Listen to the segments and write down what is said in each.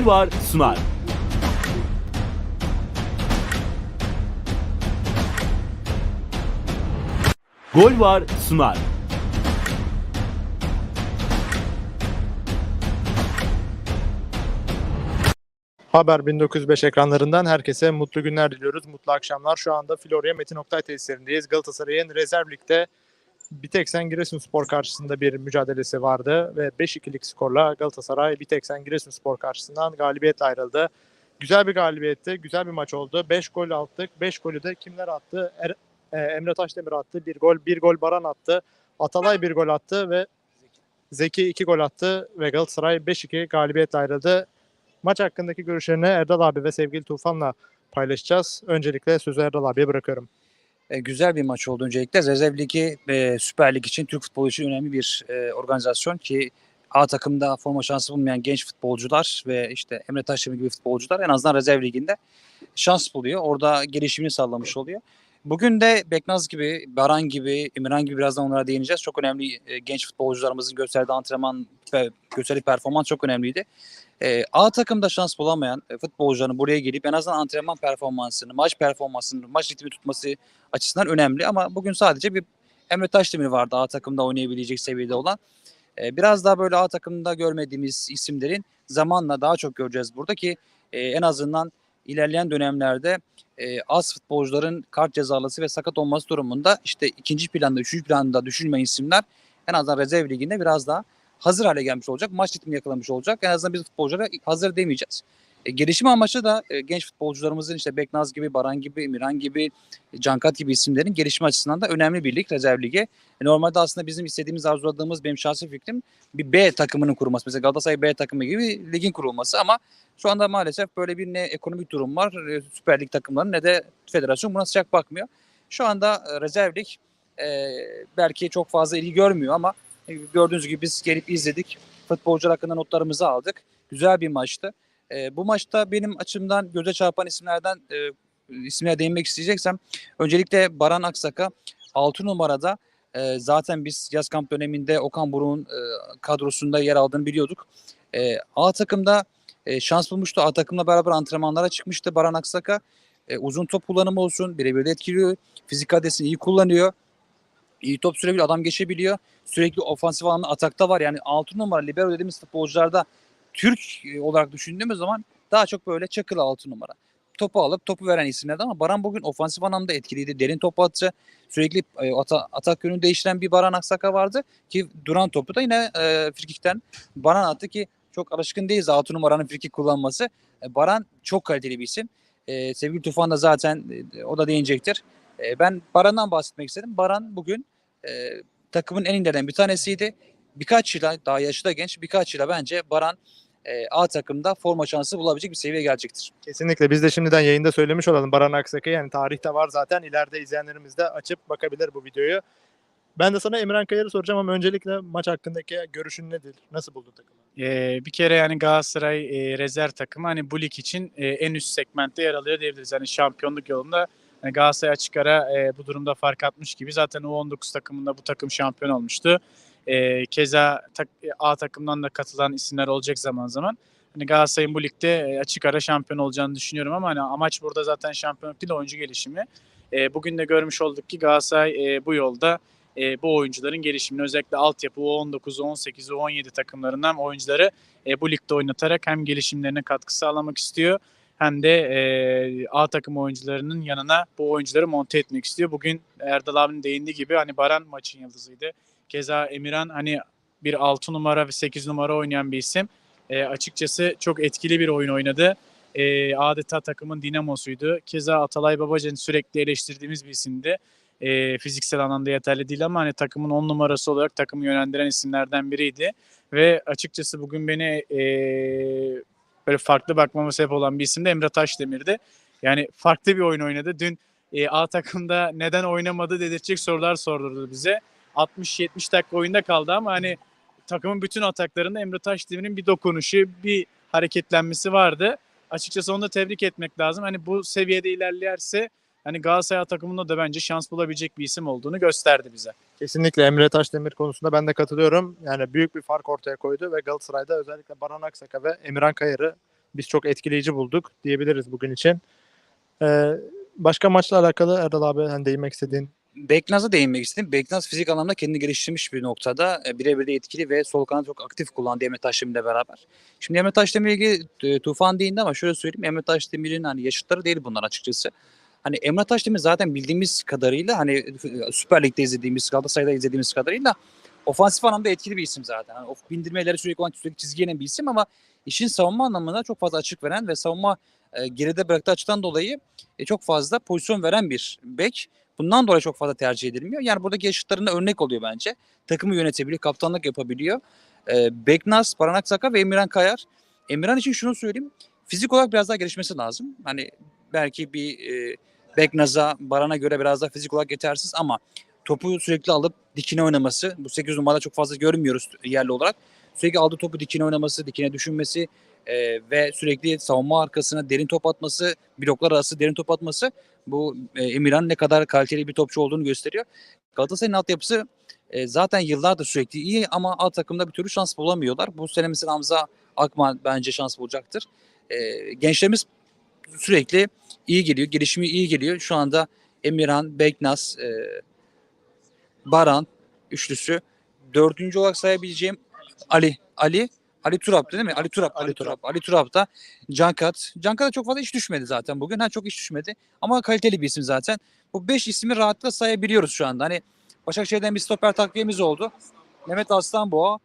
Var sunar. Gol var sunar. Haber 1905 ekranlarından herkese mutlu günler diliyoruz. Mutlu akşamlar. Şu anda Florya Metin Oktay tesislerindeyiz. Galatasaray'ın rezerv ligde Biteksen Giresunspor karşısında bir mücadelesi vardı ve 5-2'lik skorla Galatasaray Biteksen Giresunspor karşısından galibiyetle ayrıldı. Güzel bir galibiyetti, güzel bir maç oldu. 5 gol attık. 5 golü de kimler attı? Er- e, Emre Taşdemir attı. Bir gol, bir gol Baran attı. Atalay bir gol attı ve Zeki 2 gol attı ve Galatasaray 5-2 galibiyetle ayrıldı. Maç hakkındaki görüşlerini Erdal abi ve sevgili Tufan'la paylaşacağız. Öncelikle sözü Erdal abiye bırakıyorum. E, güzel bir maç oldu öncelikle. Rezerv Ligi ve Süper Lig için Türk futbolu için önemli bir e, organizasyon ki A takımda forma şansı bulmayan genç futbolcular ve işte Emre Taşdemir gibi futbolcular en azından rezerv liginde şans buluyor. Orada gelişimini sağlamış oluyor. Bugün de Beknaz gibi, Baran gibi, Emirhan gibi birazdan onlara değineceğiz. Çok önemli e, genç futbolcularımızın gösterdiği antrenman ve gösterdiği performans çok önemliydi. E, A takımda şans bulamayan e, futbolcuların buraya gelip en azından antrenman performansını, maç performansını, maç ritmi tutması açısından önemli ama bugün sadece bir Emre Taşdemir vardı A takımda oynayabilecek seviyede olan. Ee, biraz daha böyle A takımda görmediğimiz isimlerin zamanla daha çok göreceğiz burada ki e, en azından ilerleyen dönemlerde e, az futbolcuların kart cezalısı ve sakat olması durumunda işte ikinci planda, üçüncü planda düşünmeyen isimler en azından rezerv liginde biraz daha hazır hale gelmiş olacak. Maç ritmi yakalamış olacak. En azından biz futbolculara hazır demeyeceğiz. E, gelişim amaçlı da e, genç futbolcularımızın işte Beknaz gibi, Baran gibi, Emirhan gibi, Cankat gibi isimlerin gelişme açısından da önemli bir lig, rezerv ligi. E, Normalde aslında bizim istediğimiz, arzuladığımız benim şahsi fikrim bir B takımının kurulması. Mesela Galatasaray B takımı gibi ligin kurulması ama şu anda maalesef böyle bir ne ekonomik durum var e, Süper Lig takımlarının ne de federasyon buna sıcak bakmıyor. Şu anda e, rezerv lig e, belki çok fazla ilgi görmüyor ama e, gördüğünüz gibi biz gelip izledik. Futbolcular hakkında notlarımızı aldık. Güzel bir maçtı. E, bu maçta benim açımdan göze çarpan isimlerden e, ismine değinmek isteyeceksem öncelikle Baran Aksak'a 6 numarada e, zaten biz yaz kamp döneminde Okan Buruk'un e, kadrosunda yer aldığını biliyorduk. E, A takımda e, şans bulmuştu. A takımla beraber antrenmanlara çıkmıştı Baran Aksak'a. E, uzun top kullanımı olsun. Birebir de etkiliyor. Fizik adresini iyi kullanıyor. İyi top sürebiliyor. Adam geçebiliyor. Sürekli ofansif alanında atakta var. Yani 6 numara libero dediğimiz futbolcularda Türk e, olarak düşündüğümüz zaman daha çok böyle çakılı 6 numara. Topu alıp topu veren isimlerdi ama Baran bugün ofansif anlamda etkiliydi. Derin top atı, sürekli e, ata, atak yönünü değiştiren bir Baran Aksaka vardı ki duran topu da yine e, frikikten Baran attı ki çok alışkın değiliz 6 numaranın frikik kullanması. E, Baran çok kaliteli bir isim. E, sevgili Tufan da zaten e, o da değinecektir. E, ben Baran'dan bahsetmek istedim. Baran bugün e, takımın en iyilerinden bir tanesiydi. Birkaç yıla daha yaşı da genç birkaç yıla bence Baran e, A takımda forma şansı bulabilecek bir seviyeye gelecektir. Kesinlikle biz de şimdiden yayında söylemiş olalım Baran Aksak'ı. Yani tarihte var zaten. İleride izleyenlerimiz de açıp bakabilir bu videoyu. Ben de sana Emran Kayar'ı soracağım ama öncelikle maç hakkındaki görüşün nedir? Nasıl buldun takımı? Ee, bir kere yani Galatasaray e, rezerv takımı hani bu lig için e, en üst segmentte yer alıyor diyebiliriz. Hani şampiyonluk yolunda hani Galatasaray açık ara e, bu durumda fark atmış gibi. Zaten U19 takımında bu takım şampiyon olmuştu. E, keza tak, A takımdan da katılan isimler olacak zaman zaman. Hani Galatasaray'ın bu ligde e, açık ara şampiyon olacağını düşünüyorum ama hani amaç burada zaten şampiyonluk değil oyuncu gelişimi. E, bugün de görmüş olduk ki Galatasaray e, bu yolda e, bu oyuncuların gelişimini özellikle altyapı U19, U18, U17 takımlarından oyuncuları e, bu ligde oynatarak hem gelişimlerine katkı sağlamak istiyor hem de e, A takım oyuncularının yanına bu oyuncuları monte etmek istiyor. Bugün Erdal abinin değindiği gibi hani Baran maçın yıldızıydı. Keza Emirhan hani bir 6 numara ve 8 numara oynayan bir isim. E, açıkçası çok etkili bir oyun oynadı. E, adeta takımın dinamosuydu. Keza Atalay Babacan sürekli eleştirdiğimiz bir isimdi e, fiziksel anlamda yeterli değil ama hani takımın 10 numarası olarak takımı yönlendiren isimlerden biriydi. Ve açıkçası bugün beni e, böyle farklı bakmama sebep olan bir isim de Emre Taşdemir'di. Yani farklı bir oyun oynadı. Dün e, A takımda neden oynamadı dedirtecek sorular sordurdu bize. 60-70 dakika oyunda kaldı ama hani takımın bütün ataklarında Emre Taşdemir'in bir dokunuşu, bir hareketlenmesi vardı. Açıkçası onu da tebrik etmek lazım. Hani bu seviyede ilerlerse hani Galatasaray takımında da bence şans bulabilecek bir isim olduğunu gösterdi bize. Kesinlikle Emre Taşdemir konusunda ben de katılıyorum. Yani büyük bir fark ortaya koydu ve Galatasaray'da özellikle Baran Aksak'a ve Emirhan Kayar'ı biz çok etkileyici bulduk diyebiliriz bugün için. Ee, başka maçla alakalı Erdal abi hani değinmek istediğin Beknaz'a değinmek istedim. Beknaz fizik anlamda kendini geliştirmiş bir noktada. E, Birebir de etkili ve sol kanat çok aktif kullandı Emre Taşdemir'le beraber. Şimdi Emre Taşdemir'le ilgili e, Tufan değindi ama şöyle söyleyeyim. Emre Taşdemir'in hani yaşıtları değil bunlar açıkçası. Hani Emre Taşdemir zaten bildiğimiz kadarıyla hani Süper Lig'de izlediğimiz, Galatasaray'da izlediğimiz kadarıyla ofansif anlamda etkili bir isim zaten. Hani of bindirmeleri sürekli olan sürekli çizgiye bir isim ama işin savunma anlamında çok fazla açık veren ve savunma e, geride bıraktığı açıdan dolayı e, çok fazla pozisyon veren bir bek. Bundan dolayı çok fazla tercih edilmiyor. Yani buradaki yaşıtlarına örnek oluyor bence. Takımı yönetebiliyor, kaptanlık yapabiliyor. Ee, Beknaz, Paranak Saka ve Emirhan Kayar. Emirhan için şunu söyleyeyim. Fizik olarak biraz daha gelişmesi lazım. Hani belki bir e, Beknaz'a, Baran'a göre biraz daha fizik olarak yetersiz ama topu sürekli alıp dikine oynaması. Bu 8 numarada çok fazla görmüyoruz yerli olarak. Sürekli aldığı topu dikine oynaması, dikine düşünmesi e, ve sürekli savunma arkasına derin top atması, bloklar arası derin top atması bu e, Emirhan ne kadar kaliteli bir topçu olduğunu gösteriyor. Galatasaray'ın altyapısı e, zaten yıllardır sürekli iyi ama alt takımda bir türlü şans bulamıyorlar. Bu sene mesela Hamza Akman bence şans bulacaktır. E, gençlerimiz sürekli iyi geliyor, gelişimi iyi geliyor. Şu anda Emirhan, Beknaz, e, Baran üçlüsü. Dördüncü olarak sayabileceğim Ali. Ali Ali Turap değil mi? Ali Turap. Ali, Ali Turap. Ali Turap da Cankat. Cankat da çok fazla iş düşmedi zaten bugün. Ha çok iş düşmedi. Ama kaliteli bir isim zaten. Bu 5 ismi rahatlıkla sayabiliyoruz şu anda. Hani Başakşehir'den bir stoper takviyemiz oldu. Mehmet Aslanboğa.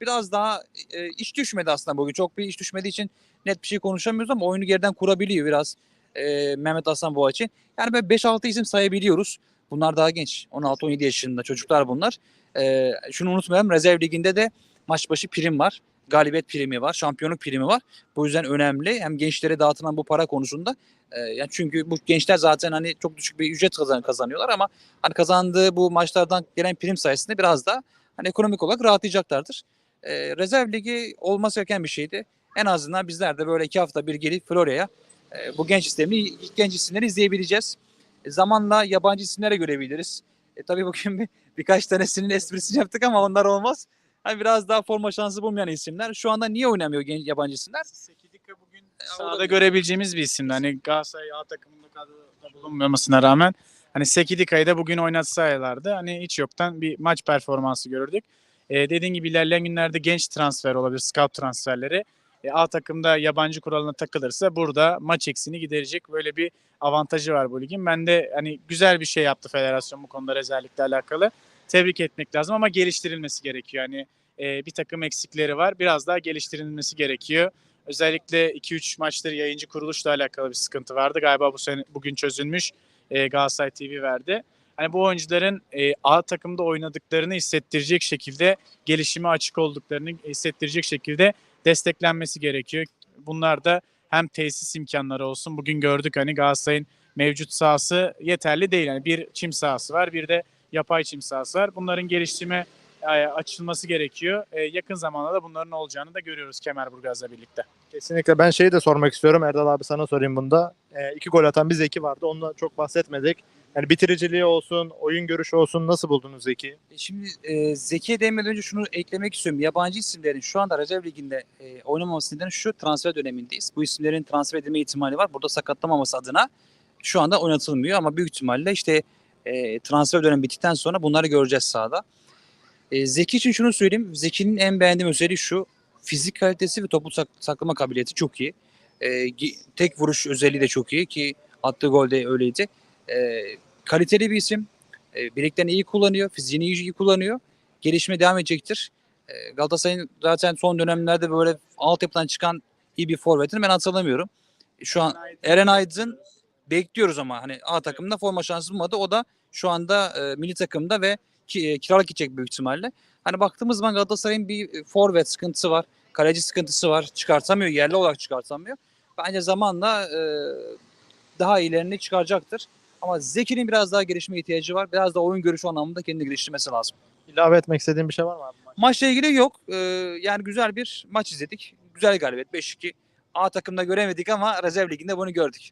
Biraz daha e, iş düşmedi aslında bugün. Çok bir iş düşmediği için net bir şey konuşamıyoruz ama oyunu geriden kurabiliyor biraz e, Mehmet Aslanboğa için. Yani böyle 5-6 isim sayabiliyoruz. Bunlar daha genç. 16-17 yaşında çocuklar bunlar. E, şunu unutmayalım. Rezerv liginde de maç başı prim var. Galibiyet primi var. Şampiyonluk primi var. Bu yüzden önemli. Hem gençlere dağıtılan bu para konusunda e, yani çünkü bu gençler zaten hani çok düşük bir ücret kazan kazanıyorlar ama hani kazandığı bu maçlardan gelen prim sayesinde biraz da hani ekonomik olarak rahatlayacaklardır. E, rezerv ligi olması gereken bir şeydi. En azından bizler de böyle iki hafta bir gelip Florya'ya e, bu genç ilk genç isimleri izleyebileceğiz. E, zamanla yabancı isimlere görebiliriz. E, tabii bugün bir, birkaç tanesinin esprisini yaptık ama onlar olmaz. Hani biraz daha forma şansı bulmayan isimler. Şu anda niye oynamıyor genç yabancı isimler? Sekidika bugün E, sahada görebileceğimiz bir isimdi. Hani Galatasaray A takımında kadroda bulunmamasına rağmen hani Sekidika'yı da bugün oynatsalardı hani hiç yoktan bir maç performansı görürdük. Ee, dediğin gibi ilerleyen günlerde genç transfer olabilir, scout transferleri. E, A takımda yabancı kuralına takılırsa burada maç eksiğini giderecek böyle bir avantajı var bu ligin. Ben de hani güzel bir şey yaptı federasyon bu konuda rezervlikle alakalı. Tebrik etmek lazım ama geliştirilmesi gerekiyor. Yani e, bir takım eksikleri var. Biraz daha geliştirilmesi gerekiyor. Özellikle 2-3 maçtır yayıncı kuruluşla alakalı bir sıkıntı vardı. Galiba bu sene bugün çözülmüş. E, Galatasaray TV verdi. Hani bu oyuncuların e, A takımda oynadıklarını hissettirecek şekilde gelişime açık olduklarını hissettirecek şekilde desteklenmesi gerekiyor. Bunlar da hem tesis imkanları olsun. Bugün gördük hani Galatasaray'ın mevcut sahası yeterli değil. Yani bir çim sahası var, bir de yapay çim sahası. Bunların geliştirme e, açılması gerekiyor. E, yakın zamanda da bunların olacağını da görüyoruz Kemerburgaz'la birlikte. Kesinlikle. Ben şeyi de sormak istiyorum. Erdal abi sana sorayım bunda. Ee, iki gol atan bir Zeki vardı. Onunla çok bahsetmedik. Yani bitiriciliği olsun, oyun görüşü olsun nasıl buldunuz Zeki'yi? E Şimdi e, Zeki'ye değinmeden önce şunu eklemek istiyorum. Yabancı isimlerin şu anda rezerv liginde e, oynamaması nedeni şu transfer dönemindeyiz. Bu isimlerin transfer edilme ihtimali var. Burada sakatlamaması adına şu anda oynatılmıyor ama büyük ihtimalle işte e, transfer dönemi bittikten sonra bunları göreceğiz sahada. E, Zeki için şunu söyleyeyim. Zeki'nin en beğendiğim özelliği şu. Fizik kalitesi ve topu sak- saklama kabiliyeti çok iyi. E, tek vuruş özelliği de çok iyi ki attığı gol de öyleydi. E, kaliteli bir isim. E, bileklerini iyi kullanıyor. Fiziğini iyi, kullanıyor. Gelişime devam edecektir. E, Galatasaray'ın zaten son dönemlerde böyle altyapıdan çıkan iyi bir forvetini ben hatırlamıyorum. Şu an Eren Aydın bekliyoruz ama hani A takımda forma şansı bulmadı. O da şu anda e, milli takımda ve ki, e, kiralık gidecek büyük ihtimalle. Hani baktığımız zaman Galatasaray'ın bir e, forvet sıkıntısı var. Kaleci sıkıntısı var. Çıkartamıyor. Yerli olarak çıkartamıyor. Bence zamanla e, daha iyilerini çıkaracaktır. Ama Zeki'nin biraz daha gelişme ihtiyacı var. Biraz da oyun görüşü anlamında kendini geliştirmesi lazım. İlave etmek istediğin bir şey var mı abi? Maçla ilgili yok. Ee, yani güzel bir maç izledik. Güzel galibiyet 5-2. A takımda göremedik ama rezerv liginde bunu gördük.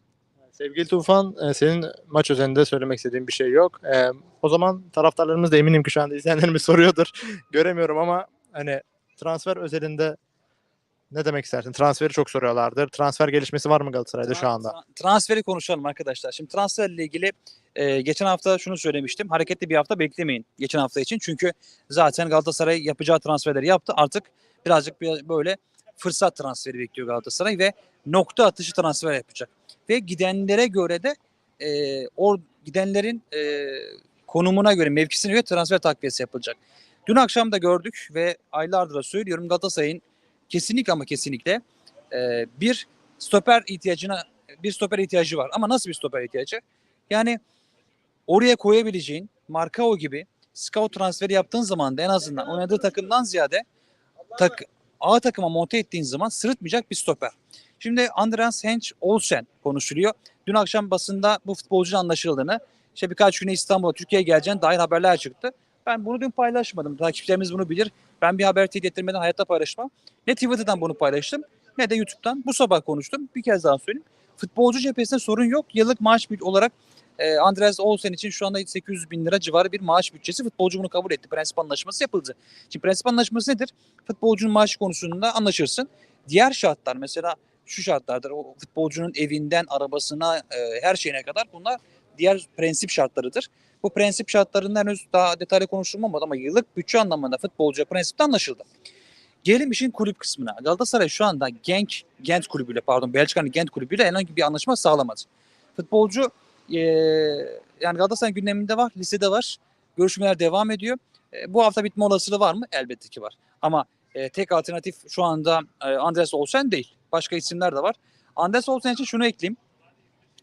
Sevgili Tufan, e, senin maç özelinde söylemek istediğin bir şey yok. E, o zaman taraftarlarımız da eminim ki şu anda izleyenlerimiz soruyordur. Göremiyorum ama hani transfer özelinde Ne demek istersin? Transferi çok soruyorlardır. Transfer gelişmesi var mı Galatasaray'da şu anda? Tra- transferi konuşalım arkadaşlar. Şimdi transferle ilgili e, geçen hafta şunu söylemiştim. Hareketli bir hafta beklemeyin geçen hafta için. Çünkü zaten Galatasaray yapacağı transferleri yaptı. Artık birazcık bir- böyle fırsat transferi bekliyor Galatasaray ve nokta atışı transfer yapacak. Ve gidenlere göre de e, o gidenlerin e, konumuna göre, mevkisine göre transfer takviyesi yapılacak. Dün akşam da gördük ve aylardır da söylüyorum Galatasaray'ın kesinlikle ama kesinlikle e, bir stoper ihtiyacına bir stoper ihtiyacı var. Ama nasıl bir stoper ihtiyacı? Yani oraya koyabileceğin Markao gibi scout transferi yaptığın zaman da en azından oynadığı takımdan ziyade tak, A takıma monte ettiğin zaman sırıtmayacak bir stoper. Şimdi Andreas Hench Olsen konuşuluyor. Dün akşam basında bu futbolcunun anlaşıldığını, işte birkaç güne İstanbul'a Türkiye'ye geleceğine dair haberler çıktı. Ben bunu dün paylaşmadım. Takipçilerimiz bunu bilir. Ben bir haber teyit ettirmeden hayatta paylaşmam. Ne Twitter'dan bunu paylaştım ne de YouTube'dan. Bu sabah konuştum. Bir kez daha söyleyeyim. Futbolcu cephesinde sorun yok. Yıllık maaş olarak e, Andreas Olsen için şu anda 800 bin lira civarı bir maaş bütçesi. Futbolcu bunu kabul etti. Prensip anlaşması yapıldı. Şimdi prensip anlaşması nedir? Futbolcunun maaşı konusunda anlaşırsın. Diğer şartlar mesela şu şartlardır. O futbolcunun evinden arabasına e, her şeyine kadar bunlar diğer prensip şartlarıdır. Bu prensip şartlarından henüz daha detaylı konuşulmamadı ama yıllık bütçe anlamında futbolcuya prensipte anlaşıldı. Gelelim işin kulüp kısmına. Galatasaray şu anda Genk, Gent kulübüyle pardon Belçika'nın Gent kulübüyle herhangi bir anlaşma sağlamadı. Futbolcu eee, yani Galatasaray gündeminde var, listede var. Görüşmeler devam ediyor. E, bu hafta bitme olasılığı var mı? Elbette ki var. Ama e, tek alternatif şu anda e, Andres Olsen değil. Başka isimler de var. Andres Olsen için şunu ekleyeyim.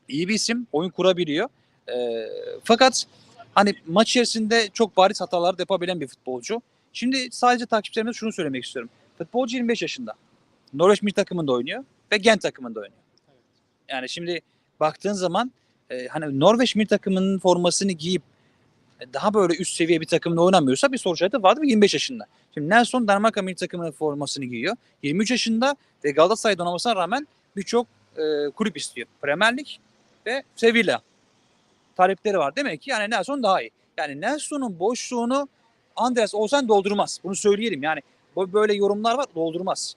İyi bir isim, oyun kurabiliyor. E, fakat hani maç içerisinde çok bariz hatalar da yapabilen bir futbolcu. Şimdi sadece takipçilerime şunu söylemek istiyorum. Futbolcu 25 yaşında. Norveç milli takımında oynuyor ve Gent takımında oynuyor. Yani şimdi baktığın zaman e, hani Norveç milli takımının formasını giyip e, daha böyle üst seviye bir takımda oynamıyorsa bir soru işareti vardı ve 25 yaşında. Şimdi Nelson Danimarka milli takımının formasını giyiyor. 23 yaşında ve Galatasaray donamasına rağmen birçok e, kulüp istiyor. Premier Lig ve Sevilla talepleri var. Demek ki yani Nelson daha iyi. Yani Nelson'un boşluğunu Andreas Olsen doldurmaz. Bunu söyleyelim. Yani böyle yorumlar var doldurmaz.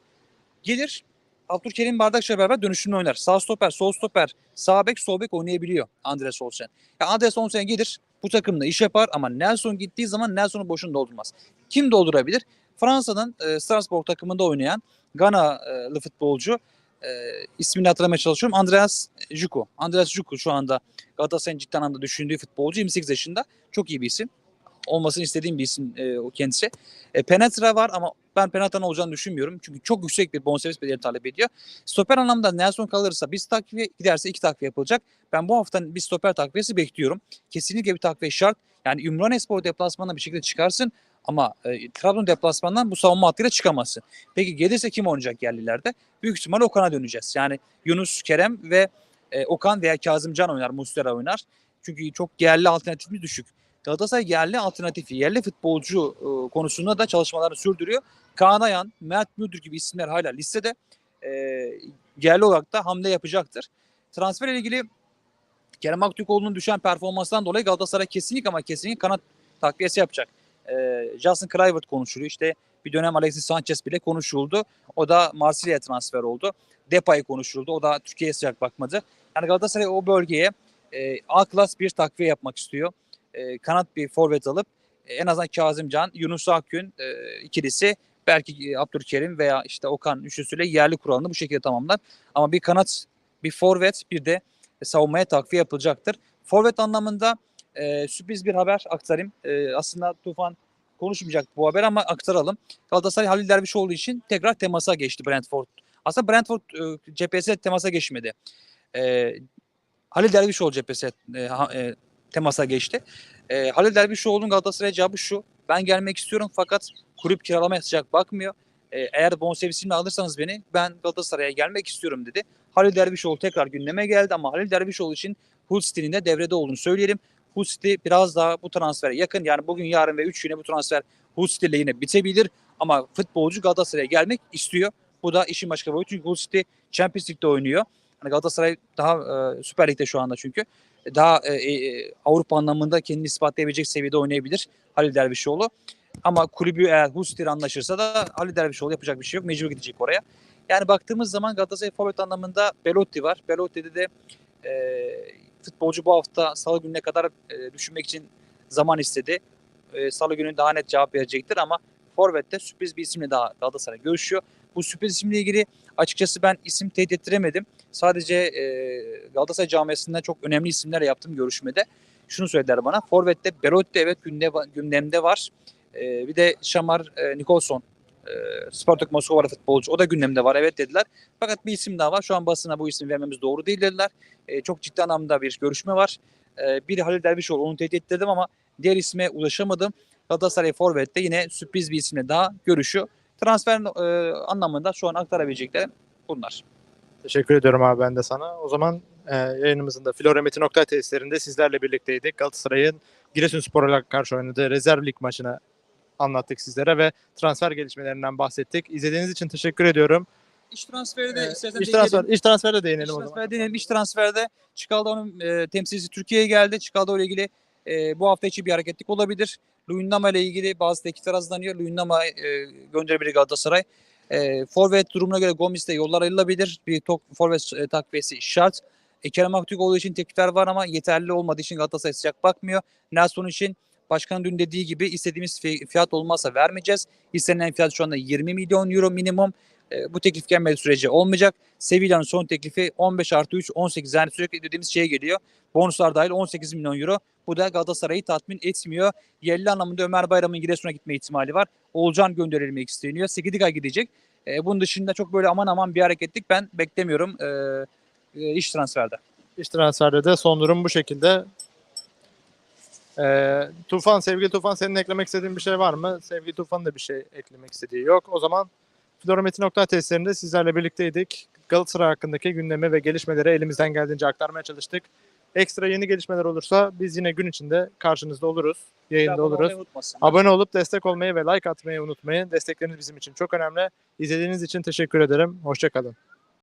Gelir Abdülkerim Bardakçı'yla beraber dönüşümlü oynar. Sağ stoper, sol stoper, sağ bek, sol bek oynayabiliyor Andreas Olsen. Ya Andreas Olsen gelir bu takımda iş yapar ama Nelson gittiği zaman Nelson'un boşunu doldurmaz. Kim doldurabilir? Fransa'nın e, Strasbourg takımında oynayan Ganalı futbolcu e, ismini hatırlamaya çalışıyorum. Andreas Juko. Andreas Juko şu anda Galatasaray'ın ciddi anlamda düşündüğü futbolcu. 28 yaşında. Çok iyi bir isim. Olmasını istediğim bir isim e, o kendisi. E, Penetra var ama ben Penetra'nın olacağını düşünmüyorum. Çünkü çok yüksek bir bonservis bedeli talep ediyor. Stoper anlamda Nelson kalırsa bir takviye giderse iki takviye yapılacak. Ben bu haftanın bir stoper takviyesi bekliyorum. Kesinlikle bir takviye şart. Yani Ümranespor deplasmanına bir şekilde çıkarsın ama e, Trabzon deplasmanından bu savunma hattıyla çıkamazsın. Peki gelirse kim oynayacak yerlilerde? Büyük ihtimalle Okan'a döneceğiz. Yani Yunus, Kerem ve e, Okan veya Kazımcan oynar, Muslera oynar. Çünkü çok yerli alternatifimiz düşük. Galatasaray yerli alternatifi, yerli futbolcu e, konusunda da çalışmalarını sürdürüyor. Kaan Ayan, Mert Müldür gibi isimler hala listede. E, yerli olarak da hamle yapacaktır. Transfer ile ilgili Kerem Aktürkoğlu'nun düşen performanstan dolayı Galatasaray kesinlikle ama kesinlikle kanat takviyesi yapacak. E, Justin Kluivert konuşuluyor. İşte bir dönem Alexis Sanchez bile konuşuldu. O da Marsilya'ya transfer oldu. Depay konuşuldu. O da Türkiye'ye sıcak bakmadı. Yani Galatasaray o bölgeye e, A klas bir takviye yapmak istiyor. E, kanat bir forvet alıp e, en azından Kazımcan, Yunus Akgün e, ikilisi belki e, Abdülkerim veya işte Okan üçlüsüyle yerli kuralını bu şekilde tamamlar. Ama bir kanat, bir forvet bir de savunmaya takviye yapılacaktır. Forvet anlamında e, sürpriz bir haber aktarayım. E, aslında Tufan konuşmayacak bu haber ama aktaralım. Galatasaray Halil Dervişoğlu için tekrar temasa geçti Brentford. Aslında Brentford e, cephesi temasa geçmedi. E, Halil Dervişoğlu cephesi e, e, temasa geçti. E, Halil Dervişoğlu'nun Galatasaray cevabı şu. Ben gelmek istiyorum fakat kulüp kiralamaya sıcak bakmıyor. E, eğer bonservisimi alırsanız beni ben Galatasaray'a gelmek istiyorum dedi. Halil Dervişoğlu tekrar gündeme geldi ama Halil Dervişoğlu için Hull City'nin de devrede olduğunu söyleyelim. Hull City biraz daha bu transfere yakın. Yani bugün, yarın ve 3 güne bu transfer Hull City ile yine bitebilir. Ama futbolcu Galatasaray'a gelmek istiyor. Bu da işin başka boyutu. Çünkü Hull City Champions League'de oynuyor. Hani Galatasaray daha e, Süper Lig'de şu anda çünkü. Daha e, e, Avrupa anlamında kendini ispatlayabilecek seviyede oynayabilir Halil Dervişoğlu. Ama kulübü eğer ile anlaşırsa da Halil Dervişoğlu yapacak bir şey yok. Mecbur gidecek oraya. Yani baktığımız zaman Galatasaray forvet anlamında Belotti var. Belotti'de de e, futbolcu bu hafta salı gününe kadar e, düşünmek için zaman istedi. E, salı günü daha net cevap verecektir ama forvette sürpriz bir isimle daha Galatasaray görüşüyor. Bu sürpriz isimle ilgili açıkçası ben isim teyit ettiremedim. Sadece e, Galatasaray camiasında çok önemli isimlerle yaptığım görüşmede şunu söylediler bana. Forvet'te Belotti evet günde, gündemde var. E, bir de Şamar e, Nikolson e, Spartak Moskova'da futbolcu. O da gündemde var evet dediler. Fakat bir isim daha var. Şu an basına bu ismi vermemiz doğru değil dediler. E, çok ciddi anlamda bir görüşme var. E, bir Halil Dervişoğlu onu tehdit ettirdim ama diğer isme ulaşamadım. Galatasaray Forvet'te yine sürpriz bir isimle daha görüşüyor. Transfer e, anlamında şu an aktarabileceklerim bunlar. Teşekkür ediyorum abi ben de sana. O zaman e, yayınımızın da Flora Metin Oktay tesislerinde sizlerle birlikteydik. Galatasaray'ın Giresunspor'a karşı oynadığı rezerv lig maçını anlattık sizlere ve transfer gelişmelerinden bahsettik. İzlediğiniz için teşekkür ediyorum. İş transferi de Ee, istersen iş transfer, iş transfere de İş değinelim o zaman. transfer deneyelim. İş transferde Çikalda'nın e, temsilcisi Türkiye'ye geldi. Çikalda ile ilgili e, bu hafta içi bir hareketlik olabilir. Luyendama ile ilgili bazı teklifler hazırlanıyor. Luyendama e, gönderebilir Galatasaray. E, forvet durumuna göre Gomis'te yollar ayrılabilir. Bir tok, forvet e, takviyesi şart. E, Kerem Aktürkoğlu için teklifler var ama yeterli olmadığı için Galatasaray sıcak bakmıyor. Nelson için başkanın dün dediği gibi istediğimiz fi- fiyat olmazsa vermeyeceğiz. İstenilen fiyat şu anda 20 milyon euro minimum. E, bu teklif gelmediği sürece olmayacak. Sevilla'nın son teklifi 15 artı 3 18 yani sürekli dediğimiz şeye geliyor. Bonuslar dahil 18 milyon euro. Bu da Galatasaray'ı tatmin etmiyor. Yerli anlamında Ömer Bayram'ın Giresun'a gitme ihtimali var. Olcan gönderilmek isteniyor. Sekidika gidecek. E, bunun dışında çok böyle aman aman bir hareketlik ben beklemiyorum e, e, iş transferde. İş transferde de son durum bu şekilde. Ee, Tufan, sevgili Tufan senin eklemek istediğin bir şey var mı? Sevgili Tufan'ın da bir şey eklemek istediği yok. O zaman Tesislerinde sizlerle birlikteydik. Galatasaray hakkındaki gündemi ve gelişmeleri elimizden geldiğince aktarmaya çalıştık. Ekstra yeni gelişmeler olursa biz yine gün içinde karşınızda oluruz. Yayında Abone oluruz. Abone olup destek olmayı ve like atmayı unutmayın. Destekleriniz bizim için çok önemli. İzlediğiniz için teşekkür ederim. Hoşçakalın.